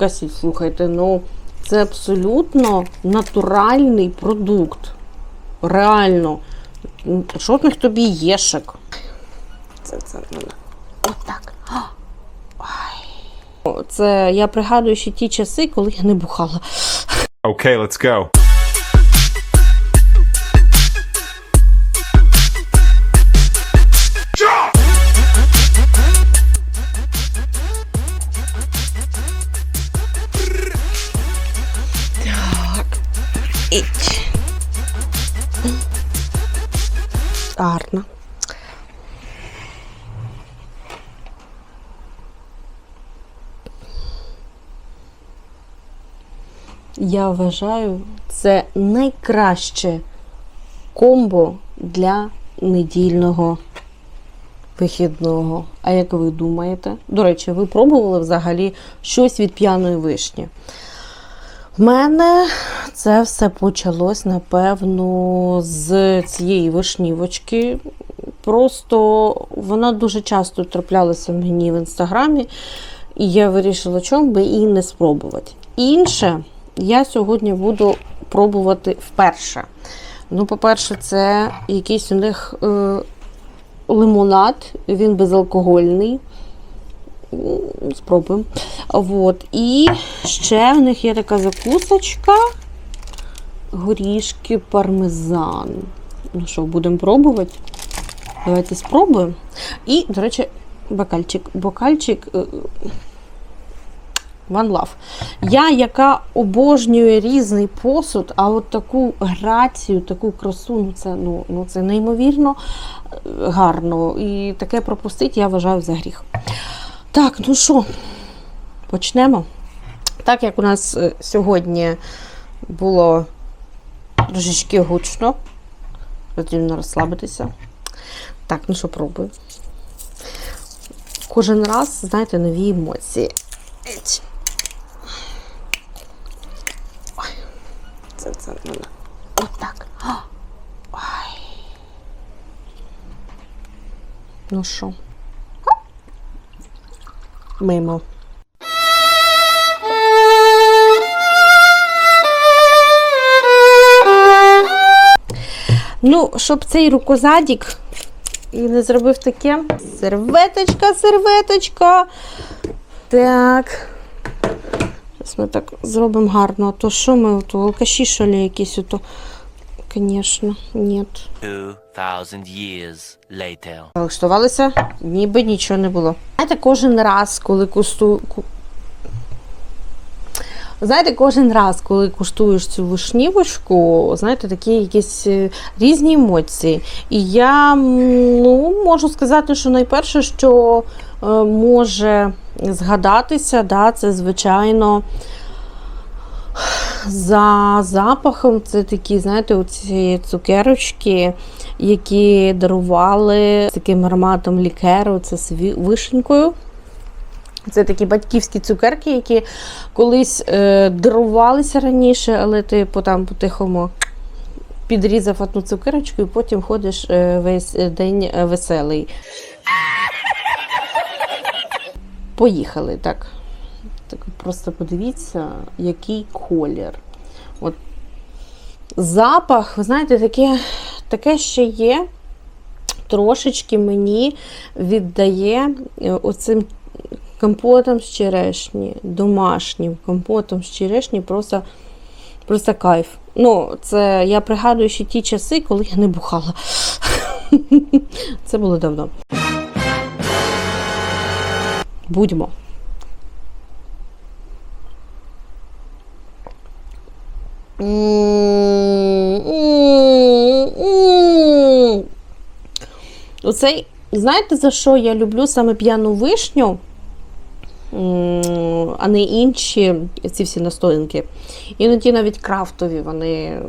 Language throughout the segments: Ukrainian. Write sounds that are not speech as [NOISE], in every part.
Касіть, слухайте, ну це абсолютно натуральний продукт. Реально. Жодних тобі єшек. Це, це мене. Отак. Це я пригадую ще ті часи, коли я не бухала. Okay, let's go. Іть. Гарно. Я вважаю, це найкраще комбо для недільного вихідного. А як ви думаєте? До речі, ви пробували взагалі щось від п'яної вишні? Мене це все почалось, напевно, з цієї вишнівочки. Просто вона дуже часто траплялася мені в інстаграмі, і я вирішила, чому би і не спробувати. Інше я сьогодні буду пробувати вперше. Ну, по-перше, це якийсь у них е, лимонад, він безалкогольний. Спробуємо. Вот. І ще в них є така закусочка. Горішки пармезан. Ну що, будемо пробувати? Давайте спробуємо. І, до речі, бокальчик. Бокальчик. е, One Love. Я, яка обожнює різний посуд, а от таку грацію, таку красу, ну це, ну, ну, це неймовірно е, гарно. І таке пропустить, я вважаю за гріх. Так, ну що, почнемо. Так як у нас е, сьогодні було трошечки гучно, потрібно розслабитися. Так, ну що, пробую. Кожен раз, знаєте, нові емоції. Ой, це, це. Отак. Ну що? Мимо. Ну, щоб цей рукозадік і не зробив таке. Серветочка, серветочка. Так. Зараз ми так зробимо гарно. А то що ми, то алкаші що ли якісь ото. Звісно, ні. 2,000 years later. Налаштувалися, ніби нічого не було. Знаєте, кожен раз, коли кусту... Знаєте, кожен раз, коли куштуєш цю вишнівочку, знаєте, такі якісь е, різні емоції. І я ну, можу сказати, що найперше, що е, може згадатися, да, це, звичайно, за запахом це такі, знаєте, оці цукерочки, які дарували з таким ароматом лікеру, це з вишенькою. Це такі батьківські цукерки, які колись е, дарувалися раніше, але ти по там по-тихому підрізав одну цукерочку і потім ходиш е, весь день е, веселий. Поїхали, так. Так просто подивіться, який колір. От запах, ви знаєте, таке, таке ще є. Трошечки мені віддає е, оцим компотом з черешні, домашнім компотом з черешні, просто, просто кайф. Ну, це я пригадую ще ті часи, коли я не бухала. [LAUGHS] Це було давно. Будьмо. Оцей, знаєте, за що я люблю саме п'яну вишню, а не інші ці всі настоянки. Іноді навіть крафтові, вони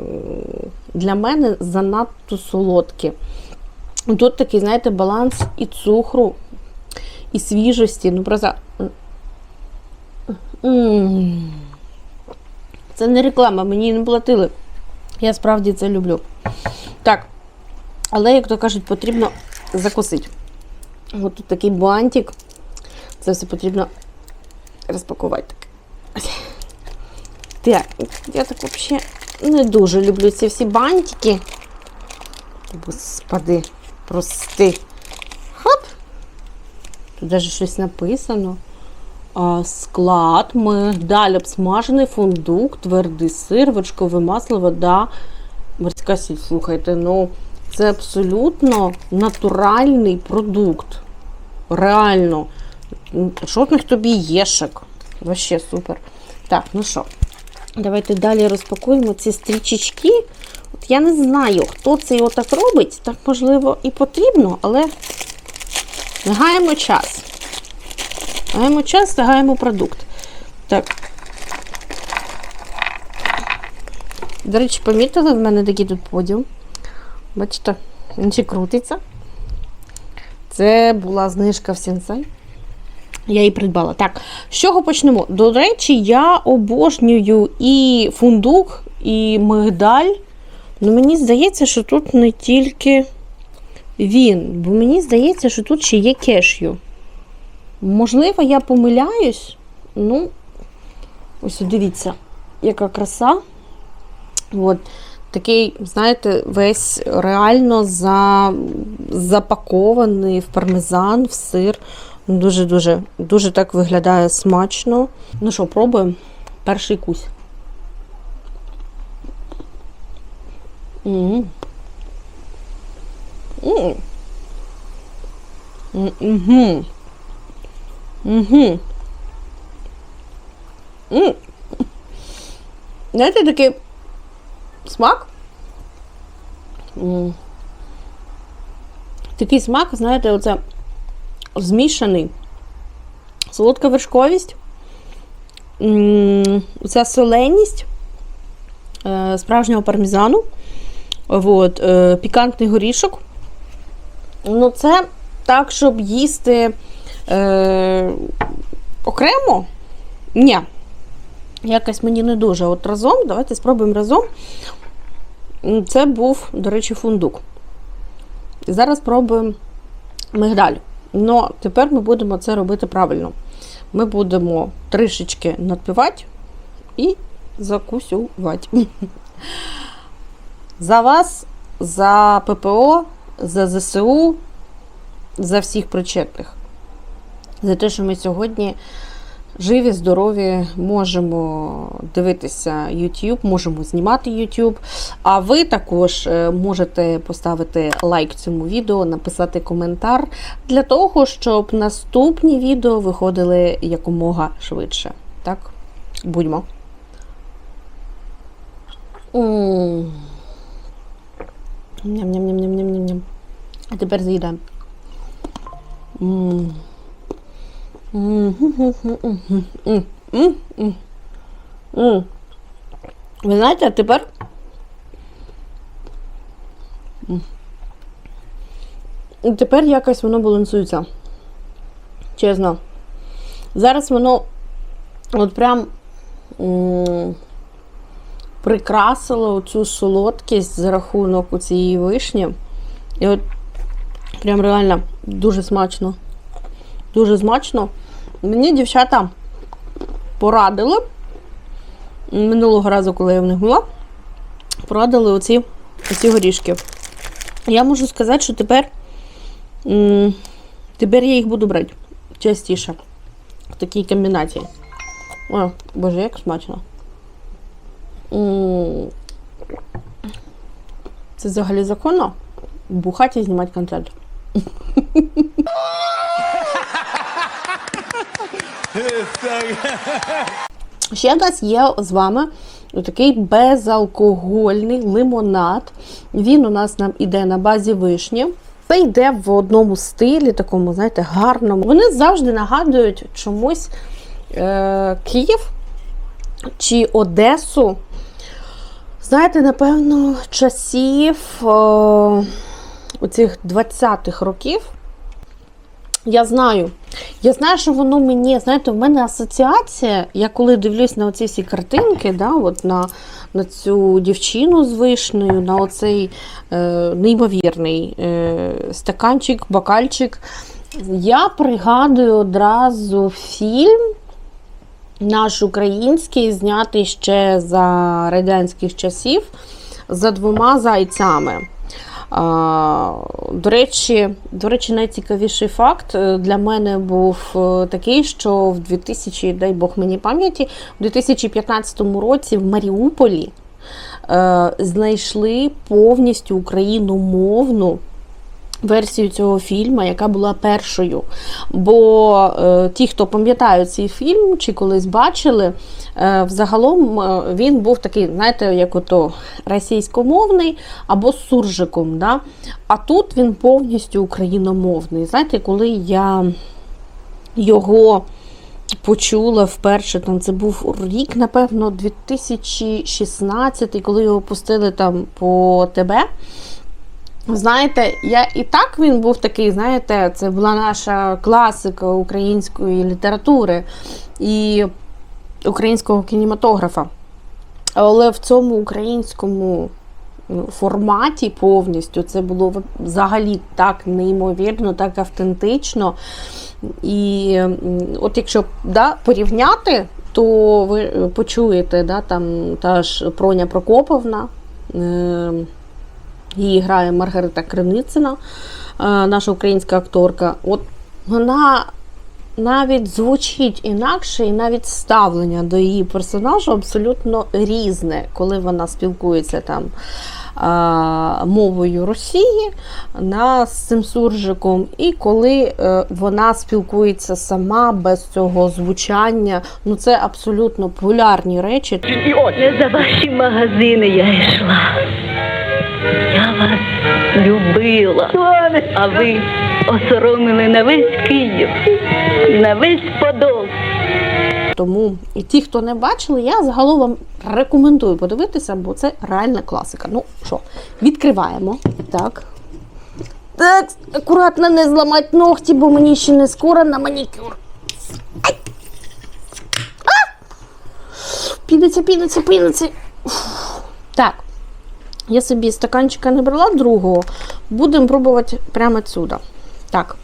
для мене занадто солодкі. Тут такий, знаєте, баланс і цукру, і свіжості. Ну, просто. М. Це не реклама, мені не платили. Я справді це люблю. Так. Але, як то кажуть, потрібно закусити. От тут такий бантик. Це все потрібно розпакувати. Так, я так взагалі не дуже люблю ці всі бантики. Господи, прости. Хоп! Тут навіть щось написано. Склад, мигдаль, обсмажений фундук, твердий сир, вершкове масло, вода, морська сіль. Слухайте, ну це абсолютно натуральний продукт. Реально. Жодних тобі єшек. Вообще супер. Так, ну що, давайте далі розпакуємо ці стрічечки. От я не знаю, хто це його так робить. Так, можливо, і потрібно, але не гаємо час. Гаємо час, та гаємо продукт. Так. До речі, помітили, в мене такий тут поділ. Бачите, він ще крутиться. Це була знижка в Сінсай. Я її придбала. Так, з чого почнемо? До речі, я обожнюю і фундук, і мигдаль. Ну, мені здається, що тут не тільки він, бо мені здається, що тут ще є кешю. Можливо, я помиляюсь. Ну, ось дивіться, яка краса. От. Такий, знаєте, весь реально за, запакований в пармезан, в сир. Дуже-дуже дуже так виглядає смачно. Ну що, пробуємо. Перший кусь. М. М. М, Мгм. Угу. М. Знаєте, такий смак? М. Такий смак, знаєте, оце змішаний. Солодка вершковість, м, оця соленість е, справжнього пармезану, от, е, пікантний горішок. Ну, це так, щоб їсти е, окремо? Ні. Якось мені не дуже. От разом, давайте спробуємо разом. Це був, до речі, фундук. Зараз спробуємо мигдаль. Ну, тепер ми будемо це робити правильно. Ми будемо трішечки надпівати і закусювати. [LAUGHS] За вас, за ППО, за ЗСУ, за всіх причетних. За те, що ми сьогодні живі, здорові, можемо дивитися YouTube, можемо знімати YouTube. А ви також е, можете поставити лайк цьому відео, написати коментар для того, щоб наступні відео виходили якомога швидше. Так, будьмо. Ням-ням-ням-ням-ням-ням. А тепер з'їдаємо. Ви знаєте, а тепер. Тепер якось воно балансується. Чесно. Зараз воно от прям прикрасило цю солодкість за рахунок у цієї вишні. І от прям реально дуже смачно. Дуже смачно. Мені дівчата порадили минулого разу, коли я в них була, порадили оці, оці горішки. Я можу сказати, що тепер, тепер я їх буду брати частіше. В такій комбінації. О, боже, як смачно. Це взагалі законно? Бухати і знімати контент. [LAUGHS] Ще в нас є з вами такий безалкогольний лимонад. Він у нас нам іде на базі вишні. Це йде в одному стилі, такому, знаєте, гарному. Вони завжди нагадують чомусь е, Київ чи Одесу. Знаєте, напевно, часів е, оцих 20-х років. Я знаю. Я знаю, що воно мені, знаєте, в мене асоціація. Я коли дивлюсь на оці всі картинки, да, от на, на цю дівчину з вишнею, на оцей е, неймовірний е, стаканчик, бокальчик, я пригадую одразу фільм наш український, знятий ще за радянських часів за двома зайцями. До речі, до речі, найцікавіший факт е, для мене був е, такий, що в 2000, дай Бог мені пам'яті, в 2015 році в Маріуполі е, знайшли повністю україномовну версію цього фільму, яка була першою. Бо е, ті, хто пам'ятають цей фільм чи колись бачили, е, взагалом е, він був такий, знаєте, як ото російськомовний або з суржиком. Да? А тут він повністю україномовний. Знаєте, коли я його почула вперше, там це був рік, напевно, 2016, коли його пустили там по ТБ. Знаєте, я і так він був такий, знаєте, це була наша класика української літератури і українського кінематографа. Але в цьому українському ну, форматі повністю це було взагалі так неймовірно, так автентично. І от якщо да, порівняти, то ви почуєте, да, там та ж Проня Прокоповна. Е- Її грає Маргарита Криницина, е, наша українська акторка. От вона навіть звучить інакше, і навіть ставлення до її персонажу абсолютно різне, коли вона спілкується там мовою Росії на, з цим суржиком, і коли е, вона спілкується сама без цього звучання. Ну це абсолютно полярні речі. От Не за ваші магазини я йшла. Я вас любила. А ви осоромили на весь Київ, на весь Подол. Тому і ті, хто не бачили, я загалом вам рекомендую подивитися, бо це реальна класика. Ну що, відкриваємо. Так. Так, акуратно не зламати ногті, бо мені ще не скоро на манікюр. Ай! А! Піниться, піниться, піниться. Так. Я собі стаканчика не брала другого. Будемо пробувати прямо отсюда. Так.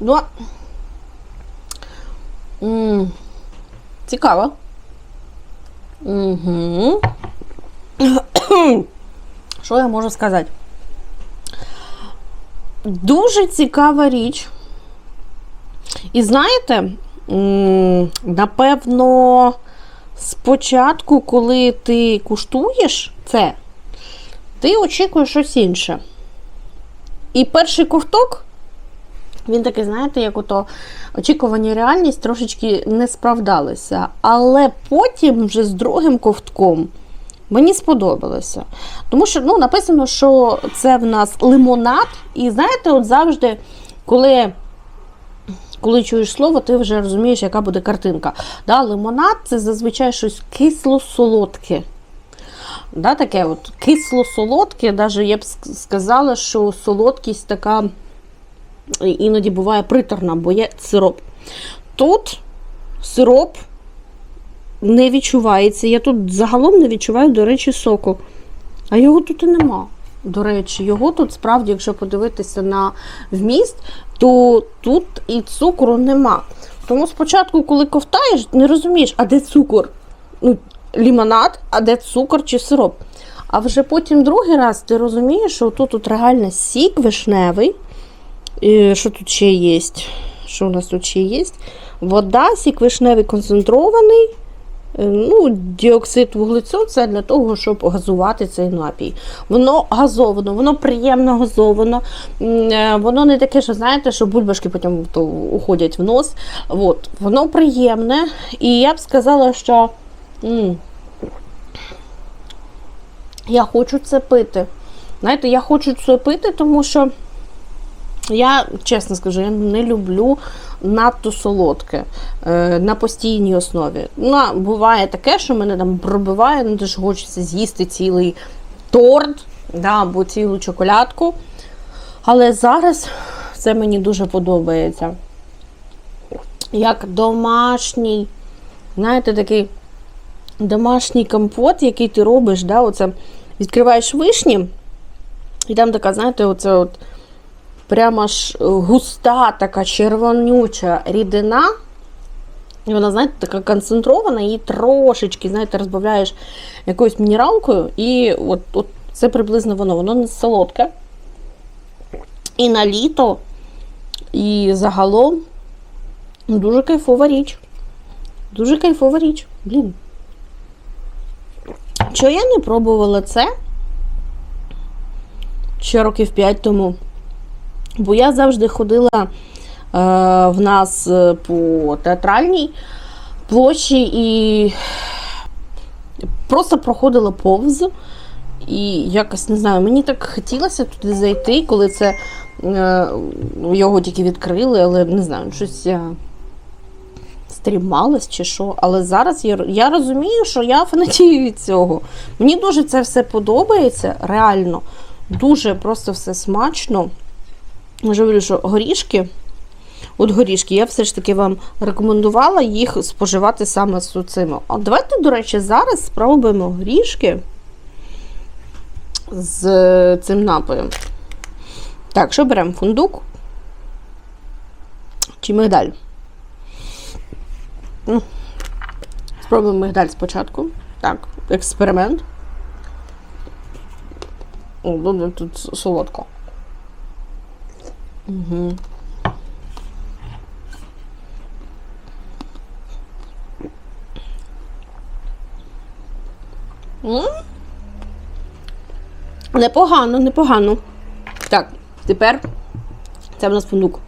Ну. Цікаво. Угу. [COUGHS] Що я можу сказати? Дуже цікава річ. І знаєте, напевно, спочатку, коли ти куштуєш це, ти очікуєш щось інше. І перший ковток, він такий, знаєте, як ото очікування реальність трошечки не справдалися. Але потім, вже з другим ковтком, мені сподобалося. Тому що ну, написано, що це в нас лимонад, і знаєте, от завжди, коли. Коли чуєш слово, ти вже розумієш, яка буде картинка. Да, лимонад це зазвичай щось кисло-солодке. Да, таке от кисло-солодке, навіть я б сказала, що солодкість така іноді буває приторна, бо є сироп. Тут сироп не відчувається. Я тут загалом не відчуваю, до речі, соку. А його тут і нема. До речі, його тут справді, якщо подивитися на вміст, то тут і цукру нема. Тому спочатку, коли ковтаєш, не розумієш, а де цукор? Ну, лімонад, а де цукор чи сироп. А вже потім другий раз ти розумієш, що тут, тут реально сік вишневий. І що тут ще є? Що у нас тут ще є? Вода, сік вишневий концентрований. Е, Ну, діоксид вуглецю це для того, щоб газувати цей напій. Воно газовано, воно приємно газовано. Е, Воно не таке, що знаєте, що бульбашки потім то уходять в нос. От, воно приємне. І я б сказала, що м, я хочу це пити. Знаєте, я хочу це пити, тому що я чесно скажу, я не люблю надто солодке е, на постійній основі. Ну, буває таке, що мене там пробиває, ну дуже хочеться з'їсти цілий торт да, або цілу чоколядку. Але зараз це мені дуже подобається. Як домашній, знаєте, такий домашній компот, який ти робиш, да, оце відкриваєш вишні. І там така, знаєте, оце от прямо ж густа, така червонюча рідина. І вона, знаєте, така концентрована, її трошечки, знаєте, розбавляєш якоюсь мінералкою, і от, от це приблизно воно. Воно не солодке. І на літо, і загалом дуже кайфова річ. Дуже кайфова річ. Блін. Чого я не пробувала це ще років 5 тому? Бо я завжди ходила е, в нас е, по театральній площі і просто проходила повз. І якось не знаю, мені так хотілося туди зайти, коли це е, його тільки відкрили, але не знаю, щось я стрімалась чи що. Але зараз я, я розумію, що я фанатію від цього. Мені дуже це все подобається, реально. Дуже просто все смачно. Ж говорю, що горішки. От горішки, я все ж таки вам рекомендувала їх споживати саме з цими. А давайте, до речі, зараз спробуємо горішки з цим напоєм. Так, що беремо? Фундук чи мигдаль? Ну, Спробуємо мигдаль спочатку. Так, експеримент. О, тут солодко. Угу. Непогано, непогано. Так, тепер це в нас фундук.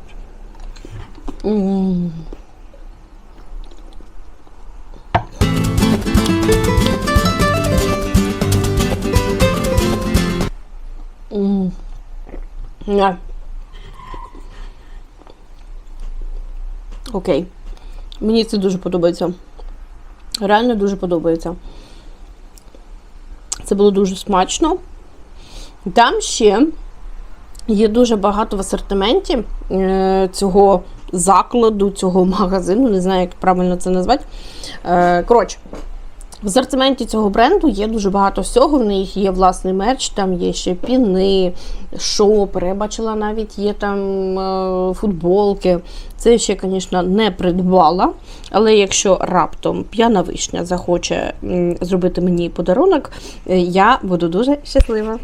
М. М. Окей. Мені це дуже подобається. Реально дуже подобається. Це було дуже смачно. Там ще є дуже багато в асортименті е, цього закладу, цього магазину, не знаю, як правильно це назвати. Е, коротше, в асортименті цього бренду є дуже багато всього. В них є власний мерч, там є ще піни, шопери. Я бачила, навіть є там е, футболки. Це ще, звісно, не придбала. Але якщо раптом п'яна вишня захоче зробити мені подарунок, е, я буду дуже щаслива.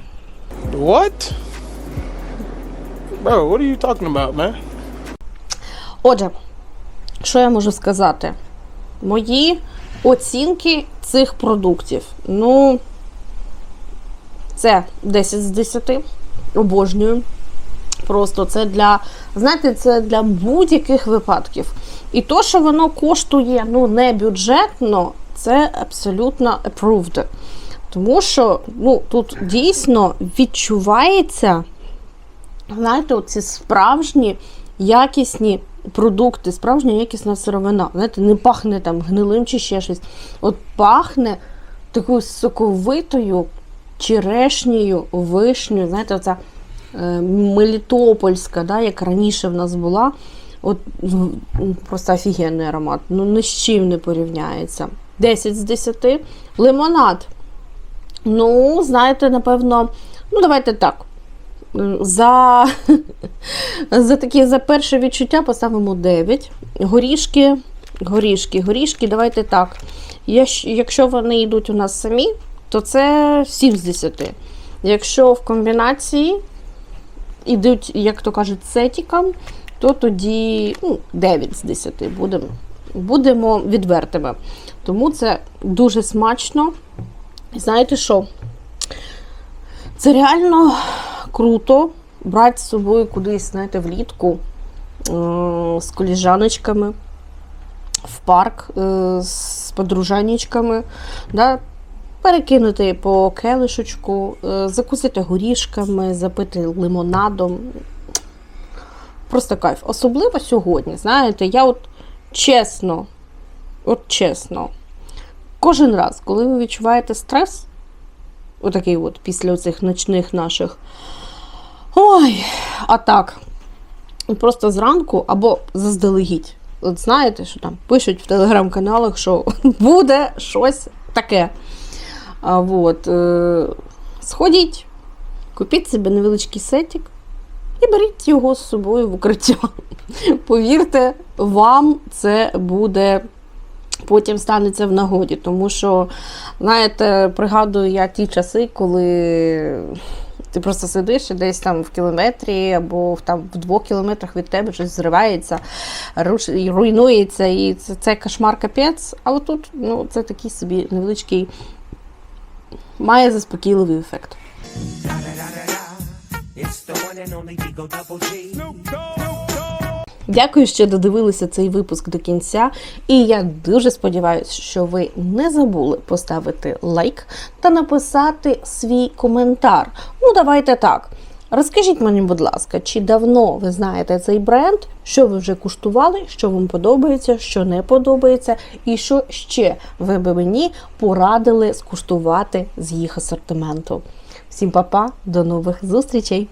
What? Bro, what are you talking about, man? Отже, що я можу сказати? Мої оцінки цих продуктів. Ну, це 10 з 10. Обожнюю. Просто це для, знаєте, це для будь-яких випадків. І то, що воно коштує ну, не бюджетно, це абсолютно approved. Тому що ну, тут дійсно відчувається, знаєте, оці справжні якісні продукти, справжня якісна сировина. Знаєте, не пахне там гнилим чи ще щось. От пахне такою соковитою черешнею, вишнею, знаєте, оця е, мелітопольська, да, як раніше в нас була. От ну, просто офігенний аромат. Ну, ні з чим не порівняється. 10 з 10. Лимонад. Ну, знаєте, напевно, ну, давайте так. За, [LAUGHS] за такі за перше відчуття поставимо 9. Горішки, горішки, горішки, давайте так. Якщо вони йдуть у нас самі, то це 7 з 10. Якщо в комбінації йдуть, як то кажуть, сетікам, то тоді ну, 9 з 10 будемо. Будемо відвертими. Тому це дуже смачно. І знаєте що? Це реально круто брати з собою кудись, знаєте, влітку е- з коліжаночками в парк е- з подружанічками, да? перекинути по келишечку, е- закусити горішками, запити лимонадом. Просто кайф. Особливо сьогодні, знаєте, я от чесно, от чесно, кожен раз, коли ви відчуваєте стрес, отакий от після цих ночних наших. Ой, а так. Просто зранку або заздалегідь. От знаєте, що там пишуть в телеграм-каналах, що [LAUGHS] буде щось таке. А, от, е, сходіть, Купіть собі невеличкий сетик і беріть його з собою в укриття. [LAUGHS] Повірте, вам це буде потім станеться в нагоді. Тому що, знаєте, пригадую я ті часи, коли ти просто сидиш і десь там в кілометрі або в- там в двох кілометрах від тебе щось зривається, руш- і руйнується, і це, це кошмар капець. А отут ну, це такий собі невеличкий, має заспокійливий ефект. Дякую, що додивилися цей випуск до кінця. І я дуже сподіваюся, що ви не забули поставити лайк та написати свій коментар. Ну, давайте так. Розкажіть мені, будь ласка, чи давно ви знаєте цей бренд, що ви вже куштували, що вам подобається, що не подобається, і що ще ви би мені порадили скуштувати з їх асортименту. Всім па-па, до нових зустрічей!